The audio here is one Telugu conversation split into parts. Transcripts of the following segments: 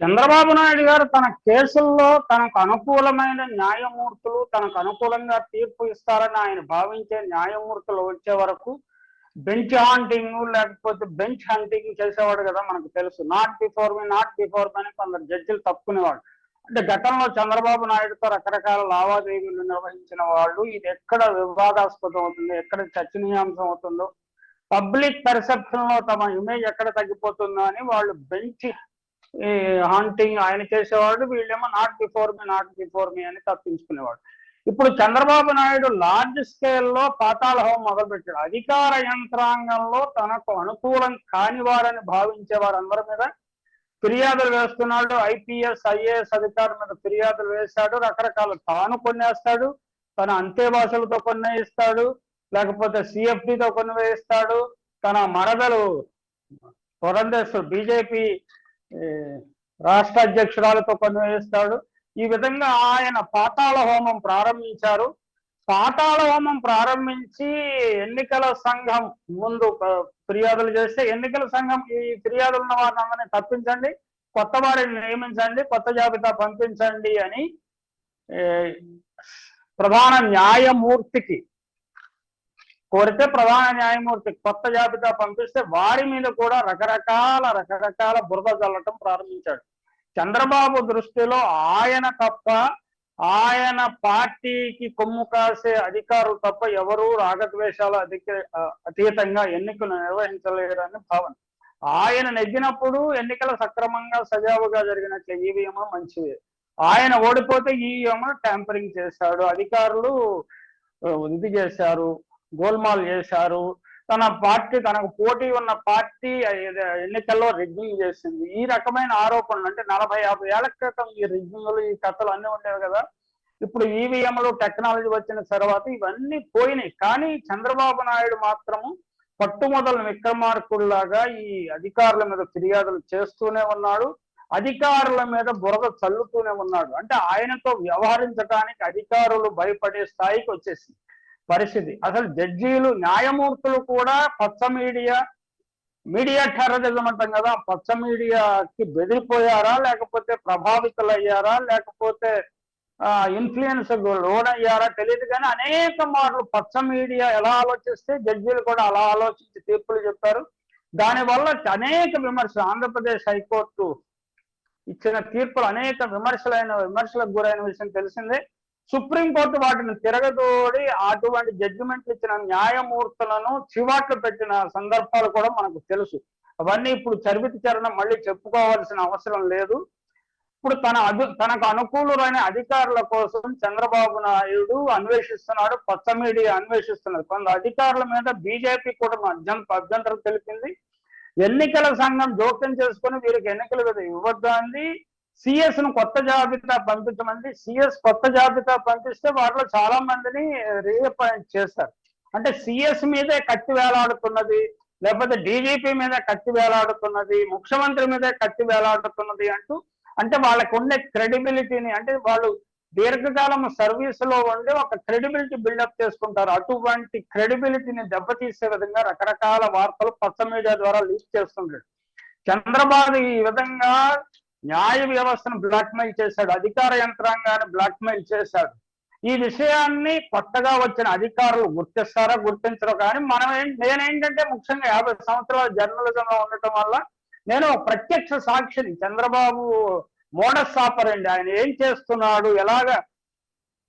చంద్రబాబు నాయుడు గారు తన కేసుల్లో తనకు అనుకూలమైన న్యాయమూర్తులు తనకు అనుకూలంగా తీర్పు ఇస్తారని ఆయన భావించే న్యాయమూర్తులు వచ్చే వరకు బెంచ్ హాంటింగ్ లేకపోతే బెంచ్ హంటింగ్ చేసేవాడు కదా మనకు తెలుసు. Not before me not before me అని కొందరు జడ్జిలు తప్పుకునేవాడు అంటే గతంలో చంద్రబాబు నాయుడుతో రకరకాల లావాదేవీలు నిర్వహించిన వాళ్ళు ఇది ఎక్కడ వివాదాస్పదం అవుతుంది ఎక్కడ చర్చనీయాంశం అవుతుందో పబ్లిక్ పర్సెప్షన్లో తమ ఇమేజ్ ఎక్కడ తగ్గిపోతుందో అని వాళ్ళు బెంచ్ ఈ హాంటింగ్ ఆయన చేసేవాడు వీళ్ళేమో not before me not before me అని తప్పించుకునేవాడు. ఇప్పుడు చంద్రబాబు నాయుడు లార్జ్ స్కేల్లో పాతాళ హోం మొదలుపెట్టాడు. అధికార యంత్రాంగంలో తనకు అనుకూలం కాని వారని భావించే వారందరి మీద ఫిర్యాదులు వేస్తున్నాడు. ఐపీఎస్ ఐఏఎస్ అధికారుల మీద ఫిర్యాదులు వేశాడు. రకరకాల తాను కొనేస్తాడు తన అంతే భాషలతో కొన్ని ఇస్తాడు లేకపోతే సిఎఫ్టీతో కొన్ని వేయిస్తాడు తన మరదలు పురంధేశ్వర్ బీజేపీ రాష్ట్ర అధ్యక్షురాలతో కొన్ని ఈ విధంగా ఆయన పాతాళ హోమం ప్రారంభించారు. పాతాళ హోమం ప్రారంభించి ఎన్నికల సంఘం ముందు ఫిర్యాదులు చేస్తే ఎన్నికల సంఘం ఈ ఫిర్యాదులు ఉన్న వారిని తప్పించండి కొత్త వారిని నియమించండి కొత్త జాబితా పంపించండి అని ప్రధాన న్యాయమూర్తికి కోరితే ప్రధాన న్యాయమూర్తి కొత్త జాబితా పంపిస్తే వారి మీద కూడా రకరకాల రకరకాల బురద చల్లటం ప్రారంభించాడు. చంద్రబాబు దృష్టిలో ఆయన తప్ప ఆయన పార్టీకి కొమ్ము కాసే అధికారులు తప్ప ఎవరూ రాగద్వేషాల అధిక అతీతంగా ఎన్నికలు నిర్వహించలేరని భావన. ఆయన నెగ్గినప్పుడు ఎన్నికలు సక్రమంగా సజావుగా జరిగినట్లు ఈవీఎం మంచివి ఆయన ఓడిపోతే ఈవీఎం ట్యాంపరింగ్ చేశాడు. అధికారులు ఇది చేశారు. గోల్మాల్ చేశారు. తన పార్టీ తనకు పోటీ ఉన్న పార్టీ ఎన్నికల్లో రిగ్గింగ్ చేసింది. ఈ రకమైన ఆరోపణలు అంటే నలభై యాభై ఏళ్ళ క్రితం ఈ రిగ్గింగ్లు ఈ కథలు అన్ని ఉండేవి కదా. ఇప్పుడు ఈవీఎంలు టెక్నాలజీ వచ్చిన తర్వాత ఇవన్నీ పోయినాయి. కానీ చంద్రబాబు నాయుడు మాత్రము పట్టుమొదలు విక్రమార్కుల్లాగా ఈ అధికారుల మీద ఫిర్యాదులు చేస్తూనే ఉన్నాడు. అధికారుల మీద బురద చల్లుతూనే ఉన్నాడు. అంటే ఆయనతో వ్యవహరించడానికి అధికారులు భయపడే స్థాయికి వచ్చేసింది. పరిస్థితి. అసలు జడ్జీలు న్యాయమూర్తులు కూడా పచ్చ మీడియా మీడియా టెర్రరిజం అంటాం కదా పచ్చ మీడియాకి బెదిరిపోయారా లేకపోతే ప్రభావితులు అయ్యారా లేకపోతే ఇన్ఫ్లుయెన్స్ లోన్ అయ్యారా తెలియదు కానీ అనేక మార్లు పచ్చ మీడియా ఎలా ఆలోచిస్తే జడ్జీలు కూడా అలా ఆలోచించి తీర్పులు చెప్పారు. దానివల్ల అనేక విమర్శలు ఆంధ్రప్రదేశ్ హైకోర్టు ఇచ్చిన తీర్పులు అనేక విమర్శలైన విమర్శలకు గురైన విషయం తెలిసిందే. సుప్రీంకోర్టు వాటిని తిరగదోడి అటువంటి జడ్జిమెంట్లు ఇచ్చిన న్యాయమూర్తులను చివాట్లు పెట్టిన సందర్భాలు కూడా మనకు తెలుసు. అవన్నీ ఇప్పుడు చరివితి చరణం మళ్ళీ చెప్పుకోవాల్సిన అవసరం లేదు. ఇప్పుడు తన అదు తనకు అనుకూలమైన అధికారుల కోసం చంద్రబాబు నాయుడు అన్వేషిస్తున్నాడు పచ్చ మీడియా అన్వేషిస్తున్నారు. కొంత అధికారుల మీద బీజేపీ కూడా అభ్యంత అభ్యంతరం తెలిపింది. ఎన్నికల సంఘం జోక్యం చేసుకుని వీరికి ఎన్నికల మీద ఇవ్వద్దు అంది. సిఎస్ను కొత్త జాబితా పంపించమంది. సిఎస్ కొత్త జాబితా పంపిస్తే వారిలో చాలా మందిని రీఅపాయింట్ చేస్తారు. అంటే సిఎస్ మీదే కత్తి వేలాడుతున్నది లేకపోతే డీజీపీ మీద కత్తి వేలాడుతున్నది ముఖ్యమంత్రి మీదే కత్తి వేలాడుతున్నది అంటూ అంటే వాళ్ళకు ఉండే క్రెడిబిలిటీని అంటే వాళ్ళు దీర్ఘకాలం సర్వీస్లో ఉండి ఒక క్రెడిబిలిటీ బిల్డప్ చేసుకుంటారు. అటువంటి క్రెడిబిలిటీని దెబ్బతీసే విధంగా రకరకాల వార్తలు పచ్చ మీడియా ద్వారా లీక్ చేస్తుంటాడు చంద్రబాబు ఈ విధంగా న్యాయ వ్యవస్థను బ్లాక్మెయిల్ చేశాడు అధికార యంత్రాంగాన్ని బ్లాక్మెయిల్ చేశాడు. ఈ విషయాన్ని కొత్తగా వచ్చిన అధికారులు గుర్తిస్తారా గుర్తించరు కానీ మనం ఏం నేనేంటంటే ముఖ్యంగా యాభై సంవత్సరాల జర్నలిజంలో ఉండటం వల్ల నేను ప్రత్యక్ష సాక్షిని చంద్రబాబు మోడస్ ఆపరండి ఆయన ఏం చేస్తున్నాడు ఎలాగ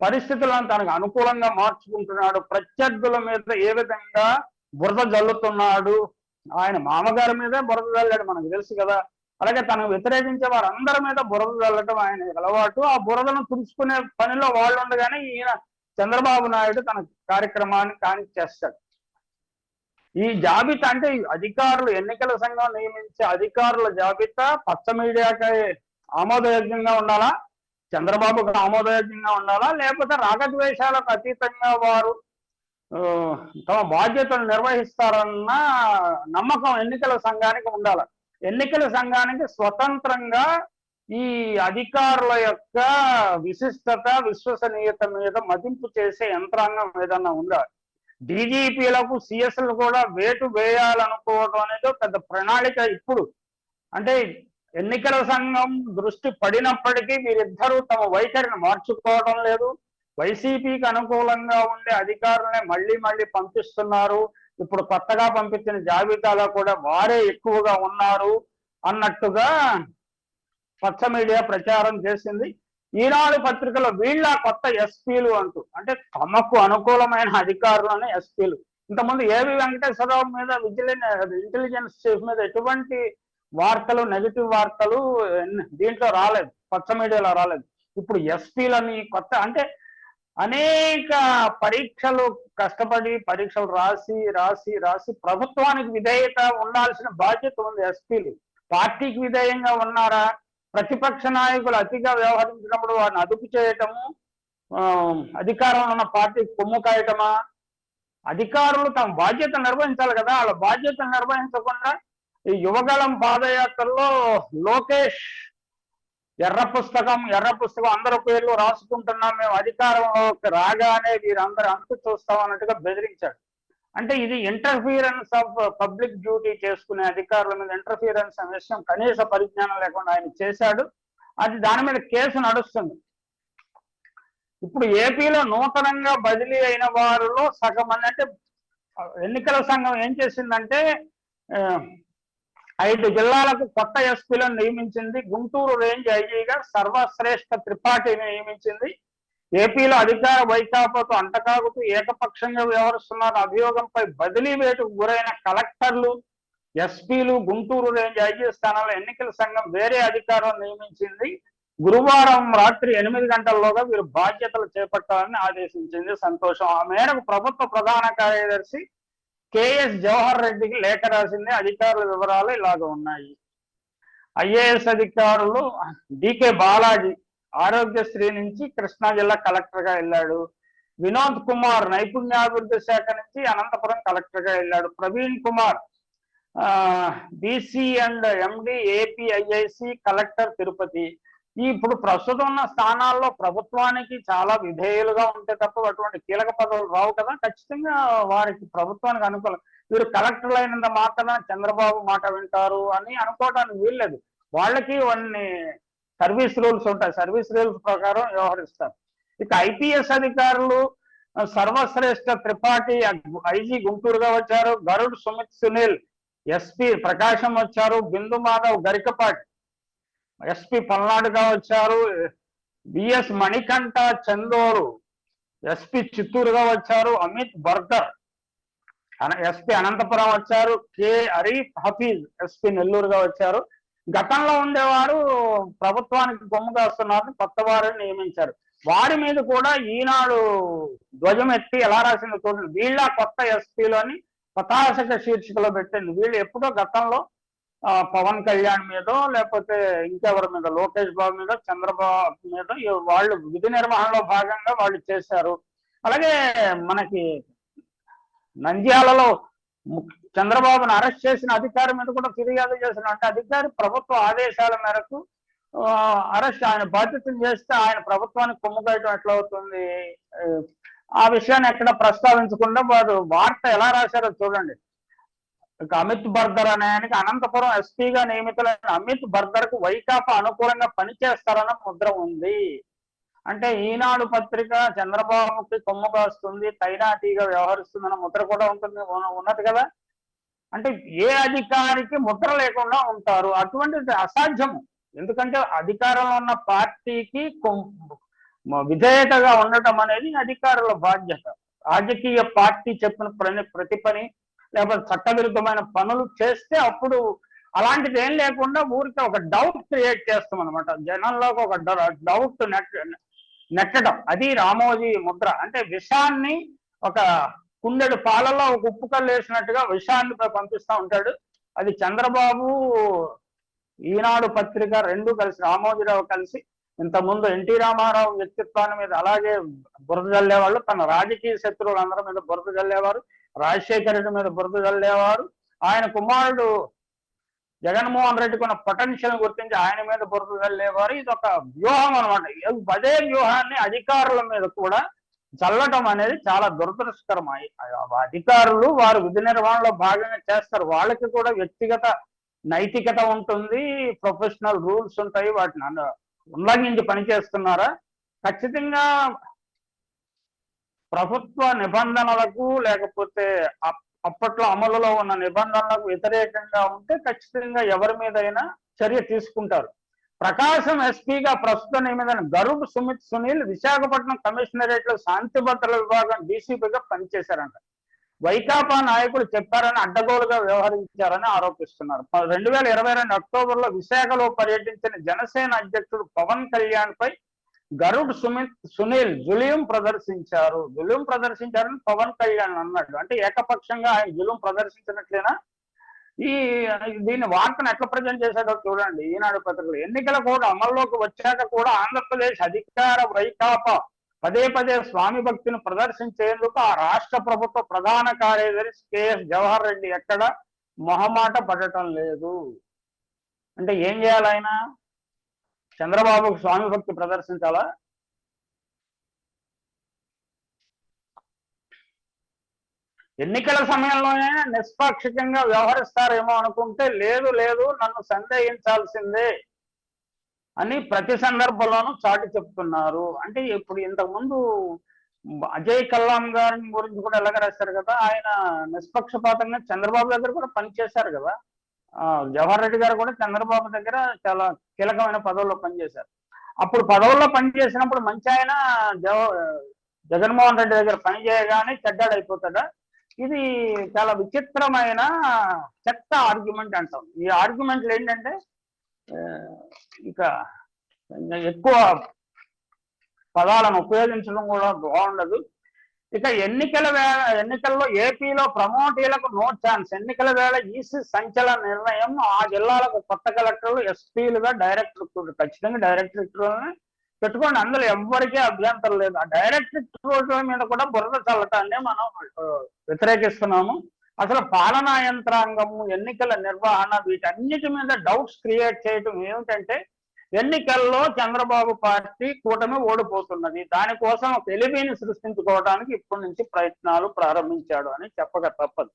పరిస్థితులను తనకు అనుకూలంగా మార్చుకుంటున్నాడు ప్రత్యర్థుల మీద ఏ విధంగా బురద జల్లుతున్నాడు ఆయన మామగారి మీదే బురద జల్లాడు మనకు తెలుసు కదా. అలాగే తనకు వ్యతిరేకించే వారందరి మీద బురద వెళ్ళటం ఆయన అలవాటు. ఆ బురదను తుడుచుకునే పనిలో వాళ్ళు ఉండగానే ఈయన చంద్రబాబు నాయుడు తన కార్యక్రమాన్ని కాని చేస్తాడు. ఈ జాబితా అంటే అధికారులు ఎన్నికల సంఘం నియమించే అధికారుల జాబితా పచ్చ మీడియాకి ఆమోదయోగ్యంగా ఉండాలా? చంద్రబాబుకు ఆమోదయోగ్యంగా ఉండాలా? లేకపోతే రాగద్వేషాలకు అతీతంగా వారు తమ బాధ్యతలు నిర్వహిస్తారన్న నమ్మకం ఎన్నికల సంఘానికి ఉండాలి? ఎన్నికల సంఘానికి స్వతంత్రంగా ఈ అధికారుల యొక్క విశిష్టత విశ్వసనీయత మీద మదింపు చేసే యంత్రాంగం ఏదన్నా ఉందా? డీజీపీలకు సిఎస్లు కూడా వేటు వేయాలనుకోవడం అనేది పెద్ద ప్రణాళిక ఇప్పుడు. అంటే ఎన్నికల సంఘం దృష్టి పడినప్పటికీ వీరిద్దరూ తమ వైఖరిని మార్చుకోవడం లేదు. వైసీపీకి అనుకూలంగా ఉండే అధికారులనే మళ్ళీ మళ్ళీ పంపిస్తున్నారు. ఇప్పుడు కొత్తగా పంపించిన జాబితాలో కూడా వారే ఎక్కువగా ఉన్నారు అన్నట్టుగా పచ్చ మీడియా ప్రచారం చేసింది. ఈనాడు పత్రికలో వీళ్ళ కొత్త ఎస్పీలు అంటూ అంటే తమకు అనుకూలమైన అధికారులను ఎస్పీలు. ఇంతకుముందు ఏవి వెంకటేశ్వరరావు మీద విజిలెన్స్ ఇంటెలిజెన్స్ చీఫ్ మీద ఎటువంటి వార్తలు నెగిటివ్ వార్తలు దీంట్లో రాలేదు. పచ్చ మీడియాలో రాలేదు. ఇప్పుడు ఎస్పీలని కొత్త అంటే అనేక పరీక్షలు కష్టపడి పరీక్షలు రాసి రాసి రాసి ప్రభుత్వానికి విధేయత ఉండాల్సిన బాధ్యత ఉంది ఎస్పీలు. పార్టీకి విధేయంగా ఉన్నారా? ప్రతిపక్ష నాయకులు అతిగా వ్యవహరించినప్పుడు వారిని అదుపు చేయటము అధికారంలో ఉన్న పార్టీకి కొమ్ము కాయటమా? అధికారులు తమ బాధ్యత నిర్వహించాలి కదా. వాళ్ళ బాధ్యత నిర్వహించకుండా ఈ యువగలం పాదయాత్రలో లోకేష్ ఎర్ర పుస్తకం ఎర్ర పుస్తకం అందరి పేర్లు రాసుకుంటున్నాం మేము అధికారంలోకి రాగానే వీరందరూ అంతు చూస్తాం అన్నట్టుగా బెదిరించాడు. అంటే ఇది ఇంటర్ఫీరెన్స్ ఆఫ్ పబ్లిక్ డ్యూటీ చేసుకునే అధికారుల మీద ఇంటర్ఫీరెన్స్ అనే విషయం కనీస పరిజ్ఞానం లేకుండా ఆయన చేశాడు. అది దాని మీద కేసు నడుస్తుంది. ఇప్పుడు ఏపీలో నూతనంగా బదిలీ అయిన వారిలో సగం మంది అంటే ఎన్నికల సంఘం ఏం చేసిందంటే ఆ, ఐదు జిల్లాలకు కొత్త ఎస్పీలను నియమించింది గుంటూరు రేంజ్ ఐజీగా సర్వశ్రేష్ఠ త్రిపాఠిని నియమించింది. ఏపీలో అధికార వైకాపాతో అంటకాగుతూ ఏకపక్షంగా వ్యవహరిస్తున్న అభియోగంపై బదిలీ వేటుకు గురైన కలెక్టర్లు ఎస్పీలు గుంటూరు రేంజ్ ఐజీ స్థానంలో ఎన్నికల సంఘం వేరే అధికారులను నియమించింది. గురువారం రాత్రి ఎనిమిది గంటల్లోగా వీరు బాధ్యతలు చేపట్టాలని ఆదేశించింది సంతోషం. ఆ మేరకు ప్రభుత్వ ప్రధాన కార్యదర్శి కేఎస్ జవహర్ రెడ్డికి లేఖ రాసింది అధికారుల వివరాలు ఇలాగ ఉన్నాయి. ఐఏఎస్ అధికారులు డికే బాలాజీ ఆరోగ్యశ్రీ నుంచి కృష్ణా జిల్లా కలెక్టర్గా వెళ్ళాడు. వినోద్ కుమార్ నైపుణ్యాభివృద్ధి శాఖ నుంచి అనంతపురం కలెక్టర్గా వెళ్ళాడు. Praveen Kumar BC and MD APIIC collector Tirupati. ఇప్పుడు ప్రస్తుతం ఉన్న స్థానాల్లో ప్రభుత్వానికి చాలా విధేయులుగా ఉంటే తప్ప అటువంటి కీలక పదవులు రావు కదా? ఖచ్చితంగా వారికి ప్రభుత్వానికి అనుకూలం వీరు కలెక్టర్లు అయినంత మాత్రమే చంద్రబాబు మాట వింటారు అని అనుకోవడానికి వీల్లేదు. వాళ్ళకి కొన్ని సర్వీస్ రూల్స్ ఉంటాయి. సర్వీస్ రూల్స్ ప్రకారం వ్యవహరిస్తారు. ఇక ఐపీఎస్ అధికారులు సర్వశ్రేష్ఠ త్రిపాఠి ఐజీ గుంటూరుగా వచ్చారు. గరుడ్ సుమిత్ సునీల్ ఎస్పీ ప్రకాశం వచ్చారు. బిందు మాధవ్ గరికపాటి. ఎస్పి పల్నాడుగా వచ్చారు. బిఎస్ మణికంఠ చందోరు ఎస్పి చిత్తూరుగా వచ్చారు. అమిత్ బర్గర్ ఎస్పి అనంతపురం వచ్చారు. కె అరీఫ్ హఫీజ్ ఎస్పి నెల్లూరుగా వచ్చారు. గతంలో ఉండేవారు ప్రభుత్వానికి కొమ్ము కొత్త వారిని నియమించారు. వారి మీద కూడా ఈనాడు ధ్వజం ఎత్తి ఎలా రాసిందో చూడండి. వీళ్ళ కొత్త ఎస్పీలోని పతాశక శీర్షికలో పెట్టింది. వీళ్ళు ఎప్పుడో గతంలో పవన్ కళ్యాణ్ మీద లేకపోతే ఇంకెవరి మీద లోకేష్ బాబు మీద చంద్రబాబు మీద వాళ్ళు విధి నిర్వహణలో భాగంగా వాళ్ళు చేశారు. అలాగే మనకి నంద్యాలలో చంద్రబాబును అరెస్ట్ చేసిన అధికారి మీద కూడా ఫిర్యాదు చేసిన అంటే అధికారి ప్రభుత్వ ఆదేశాల మేరకు అరెస్ట్ ఆయన బాధ్యతను చేస్తే ఆయన ప్రభుత్వానికి కొమ్ముగాయటం ఎట్లా అవుతుంది? ఆ విషయాన్ని ఎక్కడ ప్రస్తావించకుండా వారు వార్త ఎలా రాశారో చూడండి. ఇక అమిత్ బర్దర్ అనే ఆయనకి అనంతపురం ఎస్పీగా నియమితులైన అమిత్ బర్దర్కు వైకాపా అనుకూలంగా పనిచేస్తారన్న ముద్ర ఉంది. అంటే ఈనాడు పత్రిక చంద్రబాబుకి కొమ్ము కాస్తుంది తైనాటీగా వ్యవహరిస్తుందన్న ముద్ర కూడా ఉంటుంది ఉన్నది కదా. అంటే ఏ అధికారికి ముద్ర లేకుండా ఉంటారు? అటువంటిది అసాధ్యము. ఎందుకంటే అధికారంలో ఉన్న పార్టీకి విధేయతగా ఉండటం అనేది అధికారుల బాధ్యత. రాజకీయ పార్టీ చెప్పిన ప్రతి పని లేకపోతే చట్టవిరుద్ధమైన పనులు చేస్తే అప్పుడు అలాంటిది ఏం లేకుండా ఊరికి ఒక డౌట్ క్రియేట్ చేస్తాం అనమాట జనంలోకి ఒక డౌట్ నెట్ నెట్టడం. అది రామోజీ ముద్ర. అంటే విషాన్ని ఒక కుండెడు పాలలో ఒక ఉప్పు కళ్ళు వేసినట్టుగా విషాన్ని పంపిస్తూ పంపిస్తా ఉంటాడు. అది చంద్రబాబు ఈనాడు పత్రిక రెండు కలిసి రామోజీరావు కలిసి ఇంతకుముందు ఎన్టీ రామారావు వ్యక్తిత్వాన్ని మీద అలాగే బురద జల్లేవాళ్ళు. తన రాజకీయ శత్రువులందరి మీద బురద జల్లేవారు. రాజశేఖర రెడ్డి మీద బురద చల్లేవారు ఆయన కుమారుడు జగన్మోహన్ రెడ్డికి ఉన్న పొటెన్షియల్ గుర్తించి ఆయన మీద బురద చల్లేవారు ఇది ఒక వ్యూహం అనమాట అదే వ్యూహాన్ని అధికారుల మీద కూడా చల్లటం అనేది చాలా దురదృష్టకరం. అధికారులు వారు విధి నిర్వహణలో భాగంగా చేస్తారు. వాళ్ళకి కూడా వ్యక్తిగత నైతికత ఉంటుంది ప్రొఫెషనల్ రూల్స్ ఉంటాయి వాటిని ఉల్లంఘించి పనిచేస్తున్నారా? ఖచ్చితంగా ప్రభుత్వ నిబంధనలకు లేకపోతే అప్- అప్పట్లో అమలులో ఉన్న నిబంధనలకు వ్యతిరేకంగా ఉంటే ఖచ్చితంగా ఎవరి మీదైనా చర్య తీసుకుంటారు. ప్రకాశం ఎస్పీగా ప్రస్తుతం నియమితున్న గరుడ్ సుమిత్ సునీల్ విశాఖపట్నం కమిషనరేట్లో శాంతి భద్రతల విభాగం డీసీపీగా పనిచేశారంట. వైకాపా నాయకులు చెప్పారని అడ్డగోలుగా వ్యవహరించారని ఆరోపిస్తున్నారు. రెండు వేల ఇరవై రెండు అక్టోబర్లో విశాఖలో పర్యటించిన జనసేన అధ్యక్షుడు పవన్ కళ్యాణ్ పై గరుడ్ సుమిత్ సునీల్ జులియం ప్రదర్శించారు. జులియం ప్రదర్శించారని పవన్ కళ్యాణ్ అన్నాడు. అంటే ఏకపక్షంగా ఆయన జులియం ప్రదర్శించినట్లేనా? ఈ దీని వార్తను ఎట్లా ప్రజెంట్ చేశాడో చూడండి. ఈనాడు పత్రికలు. ఎన్నికల కూడా అమల్లోకి వచ్చాక కూడా ఆంధ్రప్రదేశ్ అధికార వైకాపా పదే పదే స్వామి భక్తిని ప్రదర్శించేందుకు ఆ రాష్ట్ర ప్రభుత్వ ప్రధాన కార్యదర్శి కెఎస్ జవహర్ రెడ్డి ఎక్కడ మొహమాట పడటం లేదు. అంటే ఏం చేయాలి ఆయన? చంద్రబాబుకు స్వామి భక్తి ప్రదర్శించాలా? ఎన్నికల సమయంలోనే నిష్పాక్షికంగా వ్యవహరిస్తారేమో అనుకుంటే లేదు లేదు నన్ను సందేహించాల్సిందే అని ప్రతి సందర్భంలోనూ చాటి చెప్తున్నారు. అంటే ఇప్పుడు ఇంతకుముందు అజయ్ కల్లాం గారి గురించి కూడా ఎలాగ రాశారు కదా ఆయన నిష్పక్షపాతంగా చంద్రబాబు దగ్గర కూడా పనిచేశారు కదా. జవహర్ రెడ్డి గారు కూడా చంద్రబాబు దగ్గర చాలా కీలకమైన పదవుల్లో పనిచేశారు. అప్పుడు పదవుల్లో పనిచేసినప్పుడు మంచి ఆయన జవ జగన్మోహన్ రెడ్డి దగ్గర పని చేయగానే చెడ్డాడైపోతాడా ఇది చాలా విచిత్రమైన చెత్త ఆర్గ్యుమెంట్ అంటాం. ఈ ఆర్గ్యుమెంట్లు ఏంటంటే ఇక ఎక్కువ పదాలను ఉపయోగించడం కూడా బాగుండదు. ఇక ఎన్నికల వేళ ఎన్నికల్లో ఏపీలో ప్రమోటీలకు నో ఛాన్స్. ఎన్నికల వేళ ఈసీ సంచలన నిర్ణయం ఆ జిల్లాలకు కొత్త కలెక్టర్లు ఎస్పీలుగా డైరెక్టర్ ఖచ్చితంగా డైరెక్టరేట్లను పెట్టుకోండి. అందులో ఎవ్వరికీ అభ్యంతరం లేదు. ఆ డైరెక్టరేట్ల మీద కూడా బురద చల్లటాన్ని మనం వ్యతిరేకిస్తున్నాము. అసలు పాలనా యంత్రాంగము ఎన్నికల నిర్వహణ వీటన్నిటి మీద డౌట్స్ క్రియేట్ చేయటం ఏమిటంటే ఎన్నికల్లో చంద్రబాబు పార్టీ కూటమి ఓడిపోతున్నది. దానికోసం తెలివిని సృష్టించుకోవడానికి ఇప్పటి నుంచి ప్రయత్నాలు ప్రారంభించాడు అని చెప్పక తప్పదు.